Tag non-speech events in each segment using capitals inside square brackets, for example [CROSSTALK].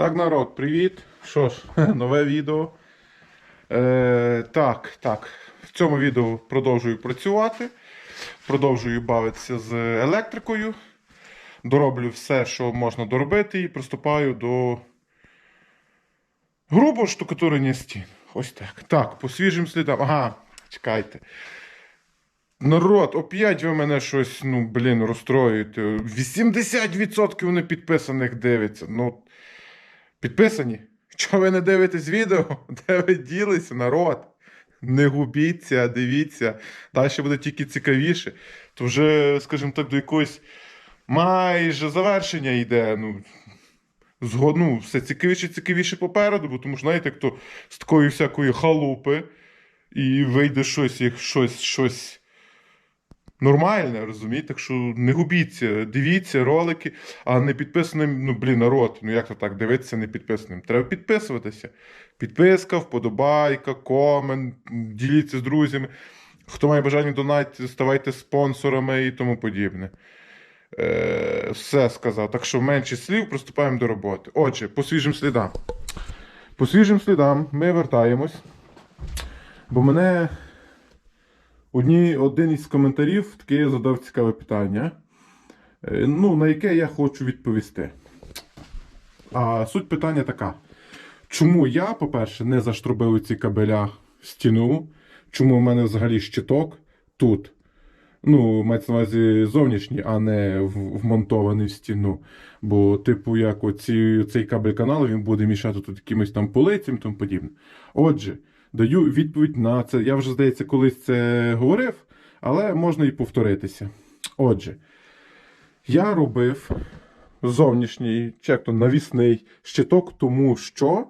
Так, народ, привіт. Що ж, [LAUGHS] нове відео. Е, так, так. В цьому відео продовжую працювати. Продовжую бавитися з електрикою. Дороблю все, що можна доробити, і приступаю до грубого штукатурення стін. Ось так. Так, по свіжим слідам. Ага, чекайте. Народ, оп'ять ви мене щось, ну, блін, розстроюєте. 80% не підписаних дивиться. Ну, підписані? Чого ви не дивитесь відео? [LAUGHS] Де ви ділися, народ? Не губіться, дивіться. Далі буде тільки цікавіше. То вже, скажімо так, до якогось майже завершення йде. Ну, згод, ну, все цікавіше, цікавіше попереду, бо тому що, знаєте, як то з такої всякої халупи і вийде щось, як щось, щось нормальне, розумієте? Так що не губіться, дивіться ролики, а не підписаним, ну блін, народ, ну як то так дивитися не підписаним? Треба підписуватися. Підписка, вподобайка, комент, діліться з друзями. Хто має бажання донатити, ставайте спонсорами і тому подібне. Е, все сказав. Так що менше слів, приступаємо до роботи. Отже, по свіжим слідам. По свіжим слідам ми вертаємось. Бо мене одні, один із коментарів таке задав цікаве питання, е, ну, на яке я хочу відповісти. А суть питання така: чому я, по-перше, не заштробив ці кабеля в стіну? Чому в мене взагалі щиток тут? Ну, мається на увазі зовнішній, а не вмонтований в стіну. Бо, типу, як оці, цей кабель каналу він буде мішати тут якимось там полицям і тому подібне. Отже, даю відповідь на це. Я вже, здається, колись це говорив, але можна і повторитися. Отже, я робив зовнішній, чи як то навісний щиток, тому що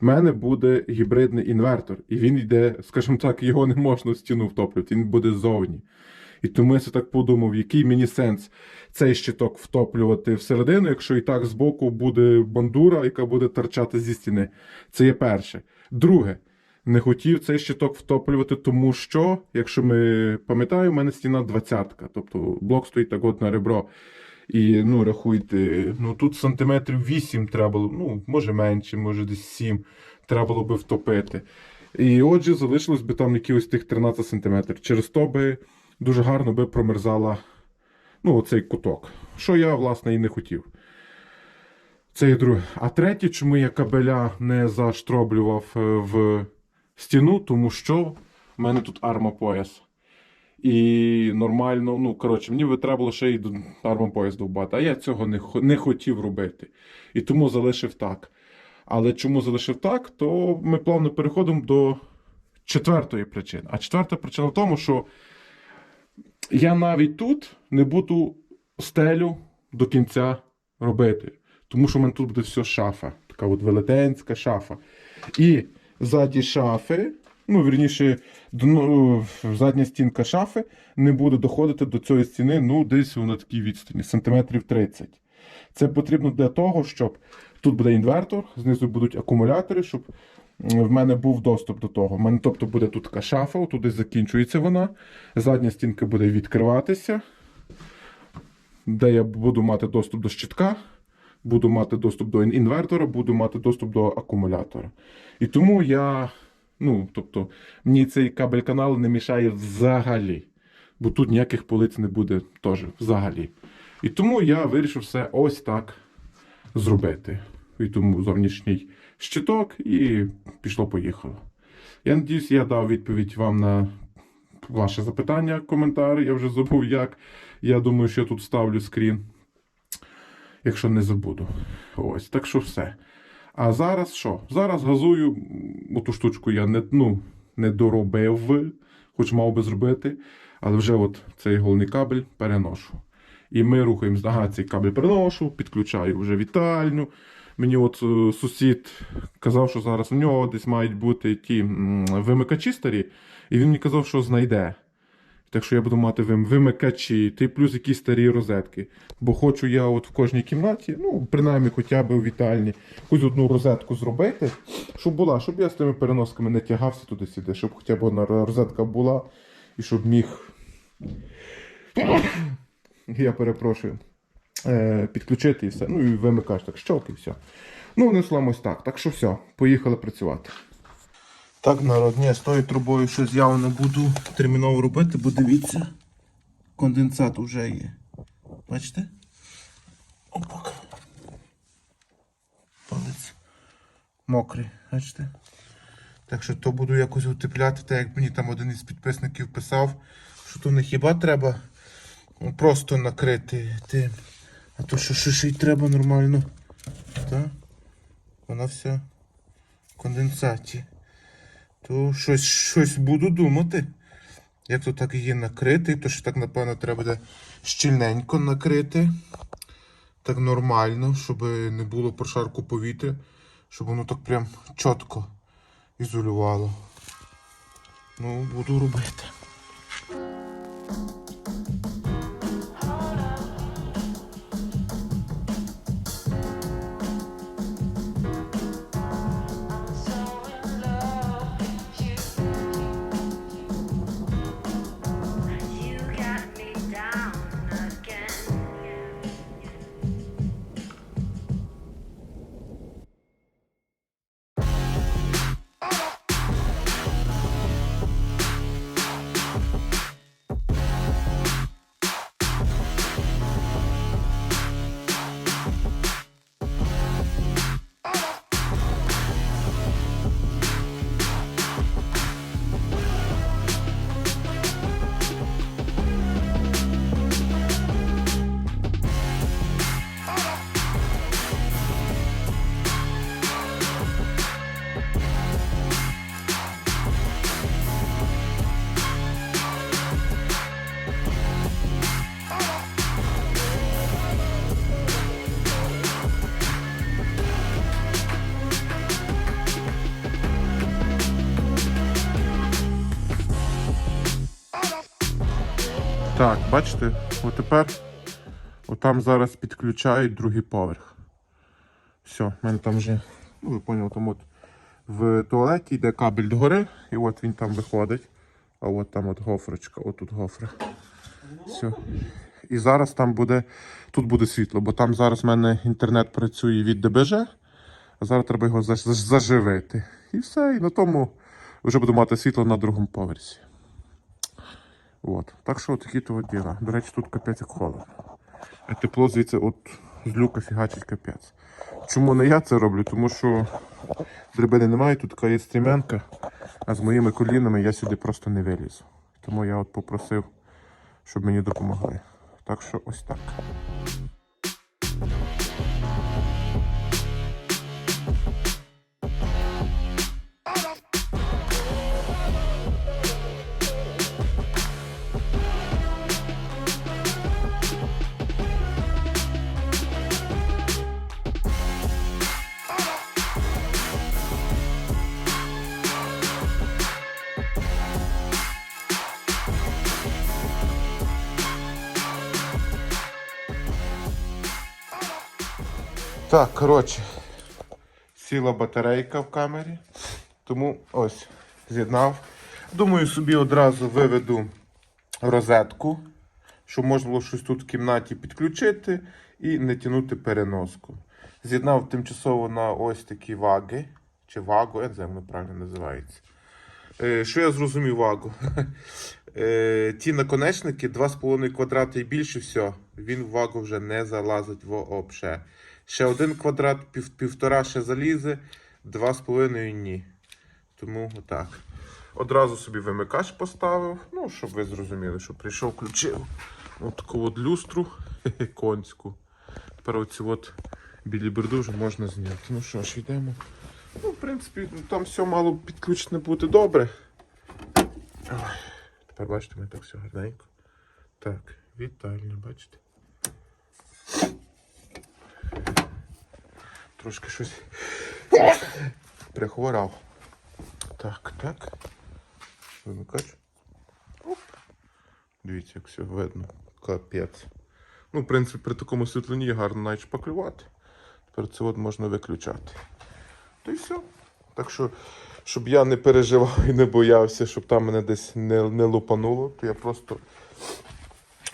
в мене буде гібридний інвертор, і він йде, скажімо так, його не можна в стіну втоплювати, він буде ззовні. І тому я так подумав, який мені сенс цей щиток втоплювати всередину, якщо і так збоку буде бандура, яка буде торчати зі стіни. Це є перше. Друге, не хотів цей щиток втоплювати, тому що, якщо ми пам'ятаємо, у мене стіна 20-ка, тобто блок стоїть так от на ребро. І ну, рахуйте, ну тут сантиметрів 8 треба було, ну, може менше, може десь 7 треба було би втопити. І отже, залишилось би там якихось тих 13 сантиметрів. Через то би дуже гарно би промерзала ну, оцей куток. Що я, власне, і не хотів. Це є друге. А третє, чому я кабеля не заштроблював е, в стіну, тому що в мене тут армопояс. І нормально, ну коротше, мені би треба було ще й армопояс довбати, а я цього не, не хотів робити. І тому залишив так. Але чому залишив так, то ми плавно переходимо до четвертої причини. А четверта причина в тому, що я навіть тут не буду стелю до кінця робити. Тому що в мене тут буде все шафа. Така от велетенська шафа. І ззаді шафи, ну, вірніше, дно, задня стінка шафи не буде доходити до цієї стіни, ну, десь на такій відстані, сантиметрів 30. Це потрібно для того, щоб тут буде інвертор, знизу будуть акумулятори, щоб в мене був доступ до того. В мене, тобто, буде тут така шафа, туди закінчується вона. Задня стінка буде відкриватися, де я буду мати доступ до щитка, буду мати доступ до інвертора, буду мати доступ до акумулятора. І тому я, ну, тобто, мені цей кабель каналу не мішає взагалі. Бо тут ніяких полиць не буде теж взагалі. І тому я вирішив все ось так зробити. І тому зовнішній щиток і пішло-поїхало. Я надіюсь, я дав відповідь вам на ваше запитання, коментарі. Я вже забув як. Я думаю, що я тут ставлю скрін. Якщо не забуду. Ось, так що все. А зараз що? Зараз газую. Оту штучку я не, ну, не доробив, хоч мав би зробити. Але вже от цей головний кабель переношу. І ми рухаємось. Ага, цей кабель переношу, підключаю вже вітальню. Мені от е, сусід казав, що зараз у нього десь мають бути ті вимикачі старі, і він мені казав, що знайде. Так що я буду мати вимикачі, та плюс якісь старі розетки. Бо хочу я от в кожній кімнаті, ну, принаймні хоча б у вітальні, хоч одну розетку зробити, щоб була, щоб я з тими переносками не тягався туди-сюди, щоб хоча б одна розетка була, і щоб міг. [COUGHS] Я перепрошую. Е, підключити і все. Ну і вимикач так щелк і все. Ну, одним ось так. Так що все, поїхали працювати. Так, народ, ні, з тою трубою щось явно буду терміново робити, бо дивіться, конденсат вже є. Бачите? Опак. Палець. Мокрий, бачите? Так що то буду якось утепляти, так як мені там один із підписників писав, що то не хіба треба просто накрити тим. А то що ще й треба нормально. Так? Вона вся в конденсаті. То щось, щось буду думати. Як то так її накрити, то що так, напевно, треба буде щільненько накрити. Так нормально, щоб не було прошарку повітря, щоб воно так прям чітко ізолювало. Ну, буду робити. Так, бачите, отепер отам зараз підключають другий поверх. Все, в мене там вже, ну ви поняли, там от в туалеті йде кабель догори, і от він там виходить. А от там от гофрочка, от тут гофра. Все. І зараз там буде, тут буде світло, бо там зараз в мене інтернет працює від ДБЖ, а зараз треба його заж- заживити. І все, і на тому вже буду мати світло на другому поверсі. От. Так що такі то от діла. До речі, тут капець як холодно. А тепло звідси от з люка фігачить капець. Чому не я це роблю? Тому що драбини немає, тут така є стрімянка, а з моїми колінами я сюди просто не вилізу. Тому я от попросив, щоб мені допомогли. Так що ось так. Так, коротше, сіла батарейка в камері, тому ось з'єднав. Думаю, собі одразу виведу розетку, щоб можна було щось тут в кімнаті підключити і не тягнути переноску. З'єднав тимчасово на ось такі ваги, чи вагу, я не знаю, воно правильно називається. Е, Що я зрозумів вагу? [LAUGHS] Е, Ті наконечники 2,5 квадрати і більше все, він в вагу вже не залазить в обше. Ще один квадрат, пів, півтора ще залізе, 2,5 ні. Тому отак. Одразу собі вимикач поставив, ну, щоб ви зрозуміли, що прийшов, включив от таку от люстру [LAUGHS] конську. Тепер оці от білі берду вже можна зняти. Ну що ж, йдемо. Ну, в принципі, там все мало підключено бути добре. Ой, тепер бачите, ми так все гарненько. Так, вітальня, бачите. Трошки щось прихворав. Так, так. Вимикач. Оп. Дивіться, як все видно. Капець. Ну, в принципі, при такому світлині гарно навіть шпаклювати. Тепер це от можна виключати. То й все. Так що, щоб я не переживав і не боявся, щоб там мене десь не, не лупануло, то я просто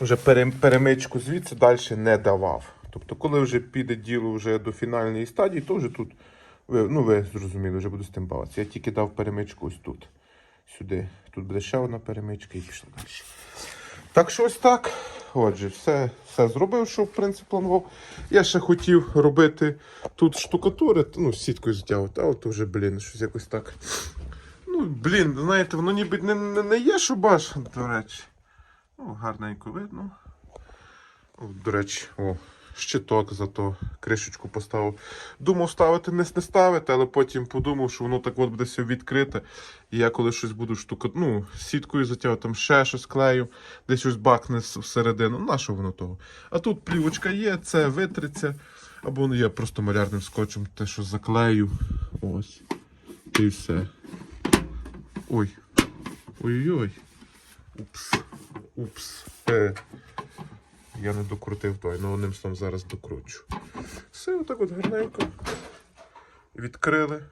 вже перемичку звідси далі не давав. Тобто, коли вже піде діло вже до фінальної стадії, то вже тут, ви, ну ви зрозуміли, вже буду з тим бавитися. Я тільки дав перемичку ось тут. Сюди. Тут буде ще одна перемичка і пішла далі. Так що ось так. Отже, все, все зробив, що в принципі планував. Я ще хотів робити тут штукатури, ну, сіткою затягувати, а от вже, блін, щось якось так. Ну, блін, знаєте, воно ніби не, не, не є, що баш, до речі. Ну, гарненько видно. О, До речі, о, щиток зато кришечку поставив. Думав ставити, не, не ставити, але потім подумав, що воно так от буде все відкрите. І я коли щось буду штука, ну, сіткою затягувати, там ще щось клею, десь щось бакне всередину. На що воно того? А тут плівочка є, це витриться. Або ну, я просто малярним скотчем те, що заклею. Ось. І все. Ой. Ой-ой-ой. Упс. Упс. Е. Я не докрутив той, ну одним словом зараз докручу. Все отак от гарненько. Відкрили.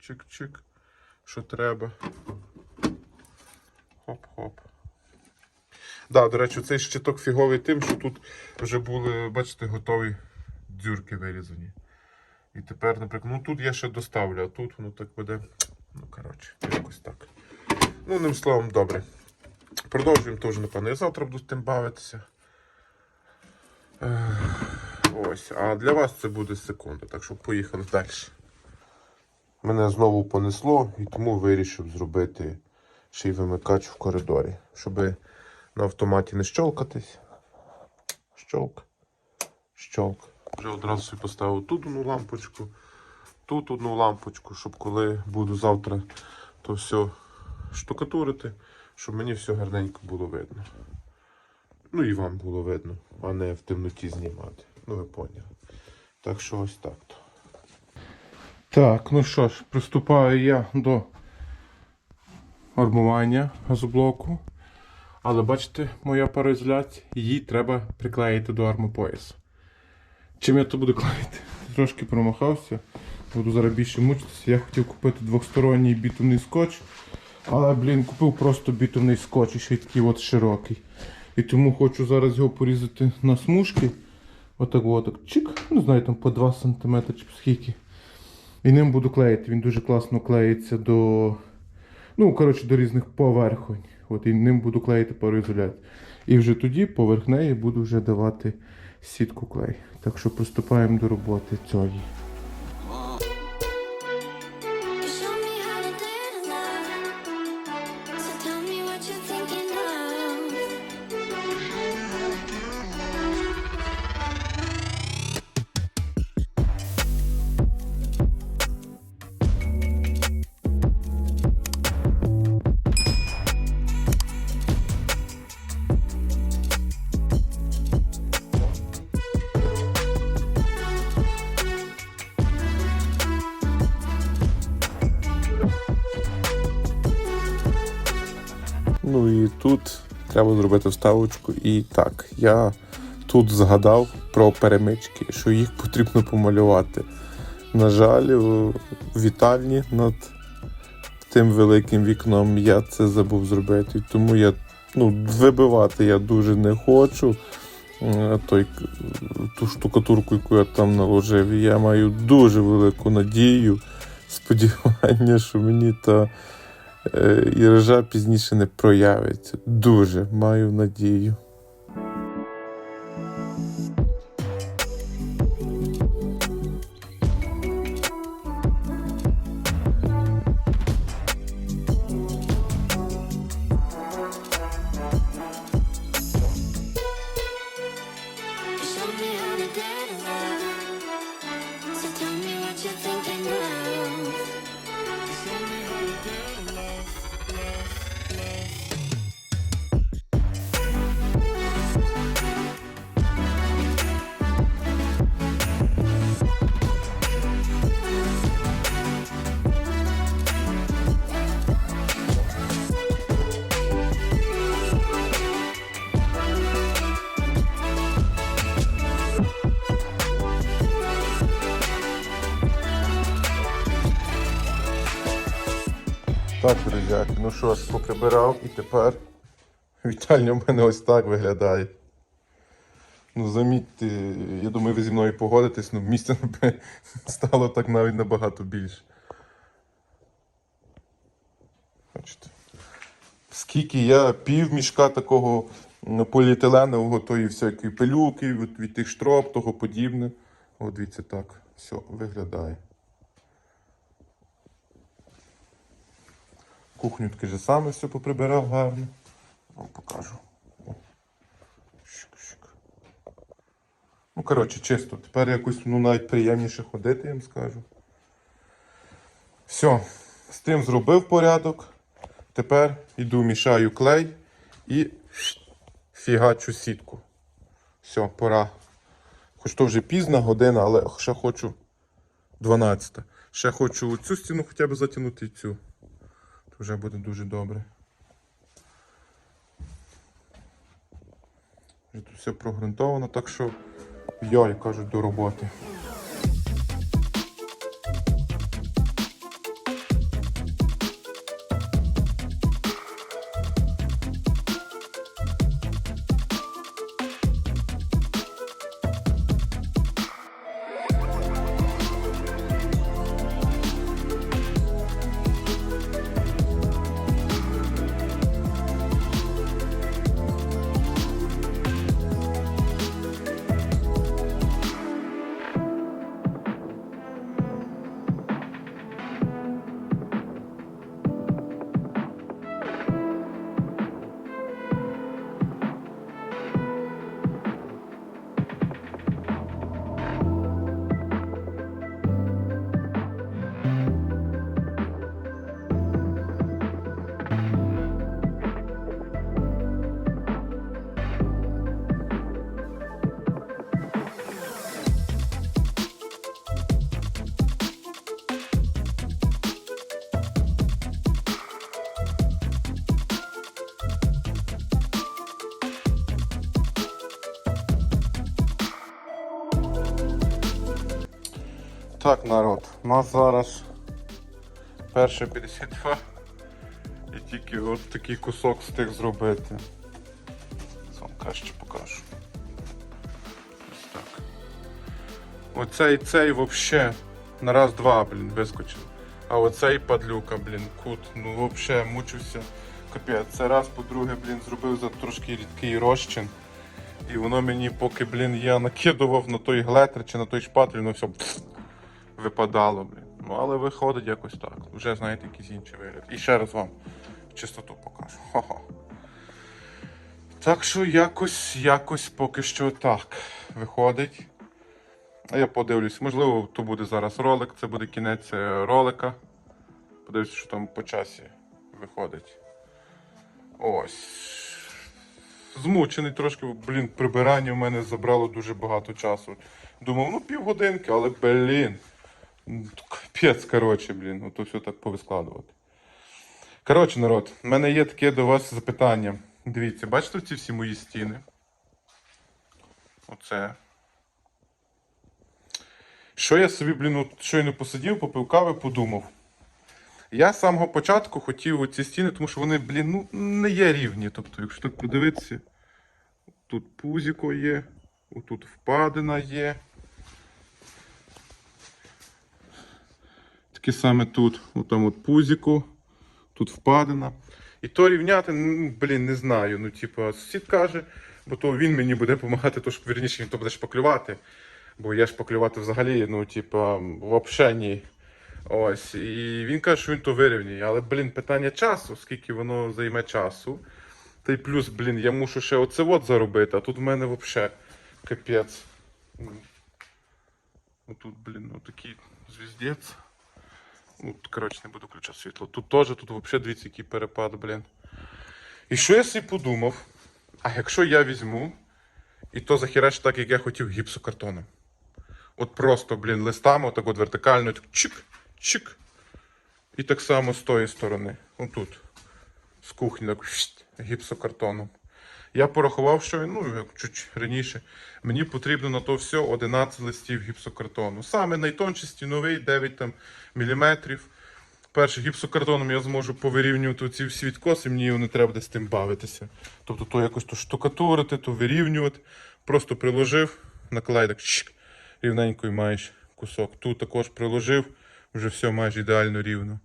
Чик-чик. Що треба. Хоп-хоп. Да, до речі, цей щиток фіговий тим, що тут вже були, бачите, готові дзюрки вирізані. І тепер, наприклад, ну тут я ще доставлю, а тут воно так буде. Ну, коротше, якось так. Ну, одним словом, добре. Продовжуємо теж, напевно. Я завтра буду з тим бавитися. Ось. А для вас це буде секунда, так що поїхали далі. Мене знову понесло, і тому вирішив зробити ще й вимикач в коридорі, щоб на автоматі не щолкатись. Щолк. Щолк. Вже одразу собі поставив тут одну лампочку, тут одну лампочку, щоб коли буду завтра то все штукатурити, щоб мені все гарненько було видно. Ну і вам було видно, а не в темноті знімати. Ну ви поняли. Так що ось так то. Так, ну що ж, приступаю я до армування газоблоку. Але бачите, моя пароізоляція, її треба приклеїти до армопояса. Чим я то буду клеїти? Трошки промахався. Буду зараз більше мучитися. Я хотів купити двосторонній бітумний скотч. Але, блін, купив просто бітумний скотч ще й такий от широкий. І тому хочу зараз його порізати на смужки. Отак от, чик, не знаю, там по 2 см чи скільки. І ним буду клеїти. Він дуже класно клеїться до. Ну, коротше, до різних поверхонь. От, і ним буду клеїти пароізоляцію. І вже тоді поверх неї буду вже давати сітку клей. Так що приступаємо до роботи цієї. Треба зробити вставочку. І так, я тут згадав про перемички, що їх потрібно помалювати. На жаль, у вітальні над тим великим вікном я це забув зробити. Тому я ну, вибивати я дуже не хочу. Е, Той, ту штукатурку, яку я там наложив, я маю дуже велику надію, [LAUGHS] сподівання, що мені та е, ржа пізніше не проявиться. Дуже маю надію. Що поприбирав і тепер вітальня в мене ось так виглядає. Ну, замітьте, я думаю, ви зі мною погодитесь, ну, місця [LAUGHS] стало так навіть набагато більше. Бачите. Скільки я пів мішка такого м, поліетиленового, тої всякої пилюки, від, від тих штроп, того подібне. От дивіться, так, все виглядає. Кухню таке же саме все поприбирав гарно. Вам покажу. Ну, коротше, чисто. Тепер якось ну, навіть приємніше ходити, я вам скажу. Все, з тим зробив порядок. Тепер іду, мішаю клей і фігачу сітку. Все, пора. Хоч то вже пізна година, але ще хочу 12. Ще хочу цю стіну хоча б затягнути і цю. То вже буде дуже добре. Вже тут все прогрунтовано, так що йой, кажуть, до роботи. Так, народ, у нас зараз перше 52 і тільки от такий кусок встиг зробити. Вам краще покажу. Ось так. Оцей цей вообще на раз-два, блін, вискочив. А оцей падлюка, блін, кут, ну вообще мучився. Капець. Це раз, по-друге, блін, зробив за трошки рідкий розчин. І воно мені, поки, блін, я накидував на той глетер чи на той шпатель, воно все випадало, блін. Ну, але виходить якось так. Вже знаєте, якийсь інший вигляд. І ще раз вам чистоту покажу. Хо-хо. Так що якось, якось поки що так виходить. А я подивлюсь, можливо, то буде зараз ролик, це буде кінець е, ролика. Подивлюсь, що там по часі виходить. Ось. Змучений трошки, блін, прибирання в мене забрало дуже багато часу. Думав, ну півгодинки, але блін. Ну, Капець, коротше, блін, то все так повискладувати. Коротше, народ, в мене є таке до вас запитання. Дивіться, бачите ці всі мої стіни? Оце. Що я собі, блін, от щойно посидів, попив кави, подумав. Я з самого початку хотів оці стіни, тому що вони, блін, ну, не є рівні. Тобто, якщо так подивитися, тут пузіко є, отут впадина є. Таке саме тут, отам от пузіко, тут впадина. І то рівняти, ну, блін, не знаю. Ну, типу, сусід каже, бо то він мені буде допомагати, то ж вірніше він то буде шпаклювати. Бо я шпаклювати взагалі, ну, типу, взагалі ні. Ось, і він каже, що він то вирівнює. Але, блін, питання часу, скільки воно займе часу. Та й плюс, блін, я мушу ще оце от заробити, а тут в мене взагалі капець. Ну, Тут, блін, ну такий звіздець. Ну, не буду включати світло. Тут теж, тут взагалі дивіться, який перепад, блін. І що я собі подумав? А якщо я візьму і то захерачу так, як я хотів, гіпсокартоном. От просто, блін, листами, отак от вертикально, так чик, чик. І так само з тої сторони. Отут. З кухні, так гіпсокартоном. Я порахував, що ну, чуть раніше. Мені потрібно на то все 11 листів гіпсокартону. Саме найтонший стіновий 9 там, міліметрів. Перше, гіпсокартоном я зможу повирівнювати ці всі відкоси, мені не треба з тим бавитися. Тобто то якось то штукатурити, то вирівнювати. Просто приложив, наклей так чик, рівненько і маєш кусок. Тут також приложив, вже все майже ідеально рівно.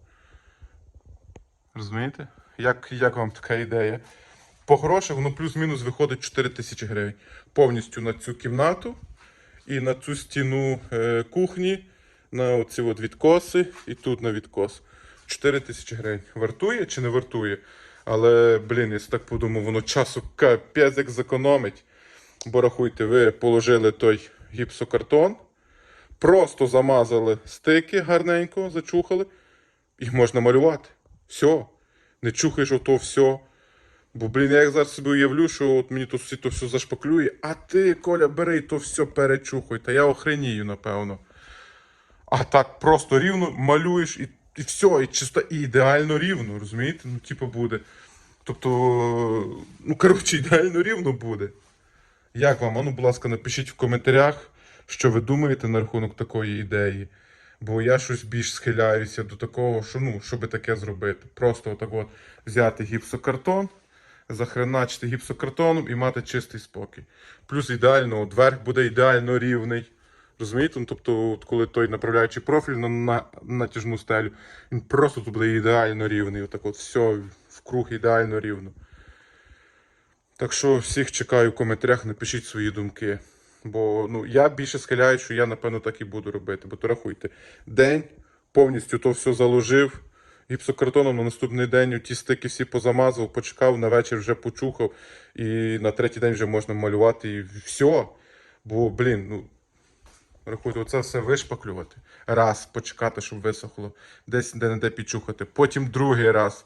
Розумієте? Як, як вам така ідея? По грошах воно плюс-мінус виходить 4 тисячі гривень. Повністю на цю кімнату і на цю стіну е, кухні, на оці от відкоси і тут на відкос. 4 тисячі гривень. Вартує чи не вартує? Але, блін, я так подумав, воно часу капець як зекономить. Бо рахуйте, ви положили той гіпсокартон, просто замазали стики гарненько, зачухали, і можна малювати. Все. Не чухаєш ото все. Бо, блін, я зараз собі уявлю, що от мені тут всі то все зашпаклює, а ти, Коля, бери то все перечухай. Та я охренію, напевно. А так просто рівно малюєш і, і все, і чисто і ідеально рівно, розумієте? Ну, типу, буде. Тобто, ну, коротше, ідеально рівно буде. Як вам? А ну, будь ласка, напишіть в коментарях, що ви думаєте на рахунок такої ідеї. Бо я щось більш схиляюся до такого, що ну, щоб таке зробити. Просто отак от взяти гіпсокартон, захреначити гіпсокартоном і мати чистий спокій. Плюс ідеально, от верх буде ідеально рівний. Розумієте? Ну, тобто, от коли той направляючий профіль на, на натяжну стелю, він просто тут буде ідеально рівний. Отак от все в круг ідеально рівно. Так що всіх чекаю в коментарях, напишіть свої думки. Бо ну, я більше схиляю, що я, напевно, так і буду робити. Бо то рахуйте, день повністю то все заложив гіпсокартоном на наступний день ті стики всі позамазав, почекав, на вечір вже почухав, і на третій день вже можна малювати і все. Бо, блін, ну. Рахуйте, оце все вишпаклювати. Раз, почекати, щоб висохло, десь де-не-де підчухати. Потім другий раз.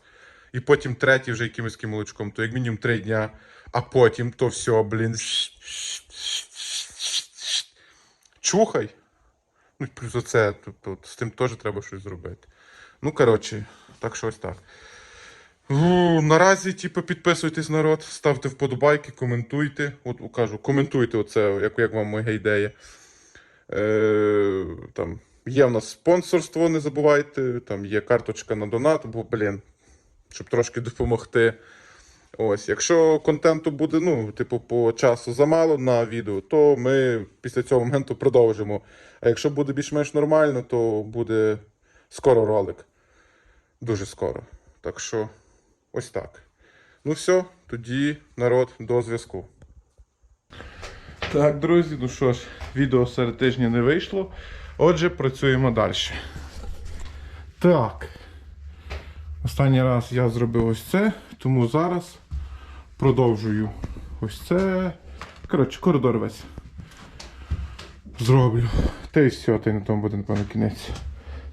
І потім третій вже якимось молочком, то як мінімум три дня, а потім то все, блін. Чухай. Ну, плюс оце, тобто, з тим теж треба щось зробити. Ну, коротше, так що ось так. У, наразі, типу, підписуйтесь народ, ставте вподобайки, коментуйте. От кажу, коментуйте оце, як, як вам моя ідея. Е, там, є в нас спонсорство, не забувайте. Там є карточка на донат, бо, блін, щоб трошки допомогти. Ось, якщо контенту буде, ну, типу, по часу замало на відео, то ми після цього моменту продовжимо. А якщо буде більш-менш нормально, то буде скоро ролик. Дуже скоро. Так що, ось так. Ну все, тоді народ до зв'язку. Так, друзі, ну що ж, відео серед тижня не вийшло. Отже, працюємо далі. Так. Останній раз я зробив ось це, тому зараз продовжую ось це. Коротше, коридор весь. Зроблю. Та й все, та й на тому буде, напевно, кінець.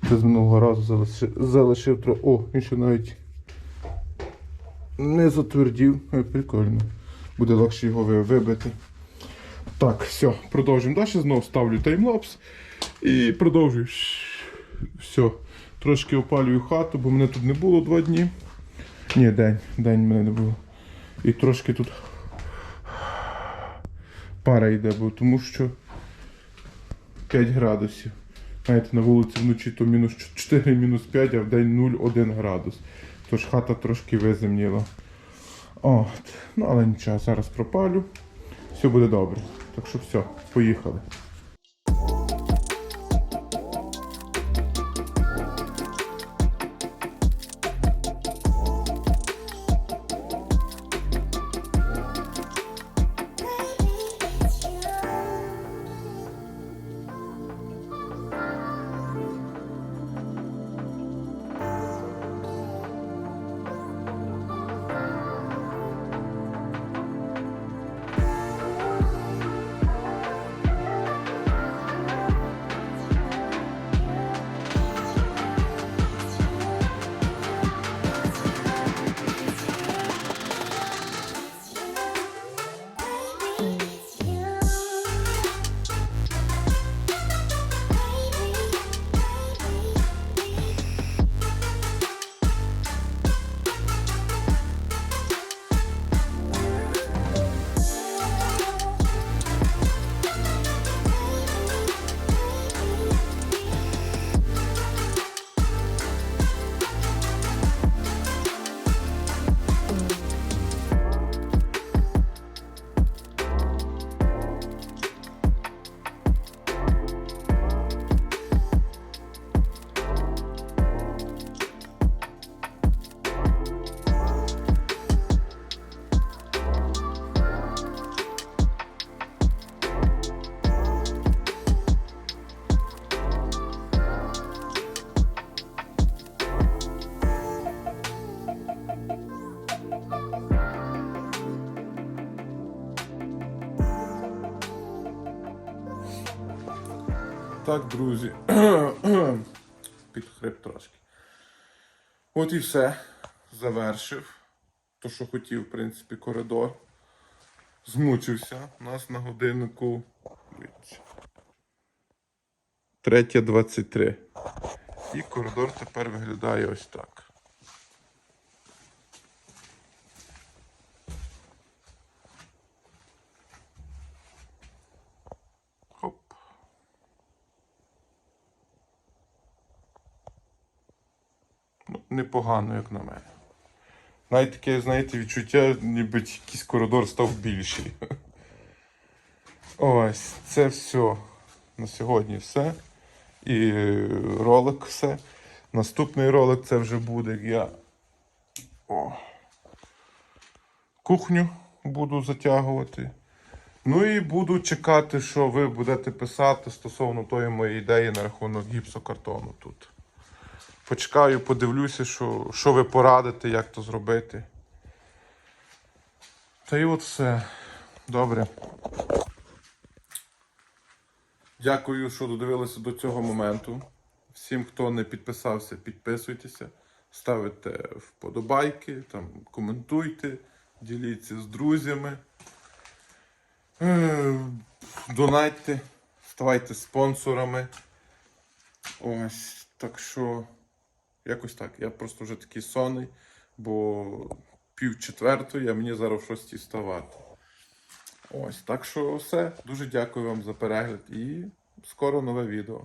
Це з минулого разу залишив, залишив. О, він ще навіть не затвердів. Е, Прикольно. Буде легше його вибити. Так, все, продовжуємо далі. Знову ставлю таймлапс і продовжую. Все. Трошки опалюю хату, бо мене тут не було два дні. Ні, день, день мене не було. І трошки тут пара йде, бо тому що 5 градусів. Знаєте, на вулиці вночі то мінус 4, мінус 5, а в день 0,1 градус. Тож хата трошки виземніла. От. Ну, але нічого, зараз пропалю. Все буде добре. Так що все, поїхали. Так, друзі. [CLEARS THROAT] Підхрип трошки. От і все. Завершив. То, що хотів, в принципі, коридор. Змучився. У нас на годиннику. дивіться, 3.23. І коридор тепер виглядає ось так. Непогано, як на мене. Навіть таке, знаєте, відчуття, ніби якийсь коридор став більший. Ось, це все. На сьогодні все. І ролик все. Наступний ролик це вже буде, як я О. кухню буду затягувати. Ну і буду чекати, що ви будете писати стосовно тої моєї ідеї на рахунок гіпсокартону тут. Почекаю, подивлюся, що, що ви порадите, як то зробити. Та і от все. Добре. Дякую, що додивилися до цього моменту. Всім, хто не підписався, підписуйтеся, ставите вподобайки, там, коментуйте, діліться з друзями. Е, Донатьте, ставайте спонсорами. Ось, так що, якось так. Я просто вже такий сонний, бо пів четвертої, а мені зараз в шостій вставати. Ось, так що все. Дуже дякую вам за перегляд і скоро нове відео.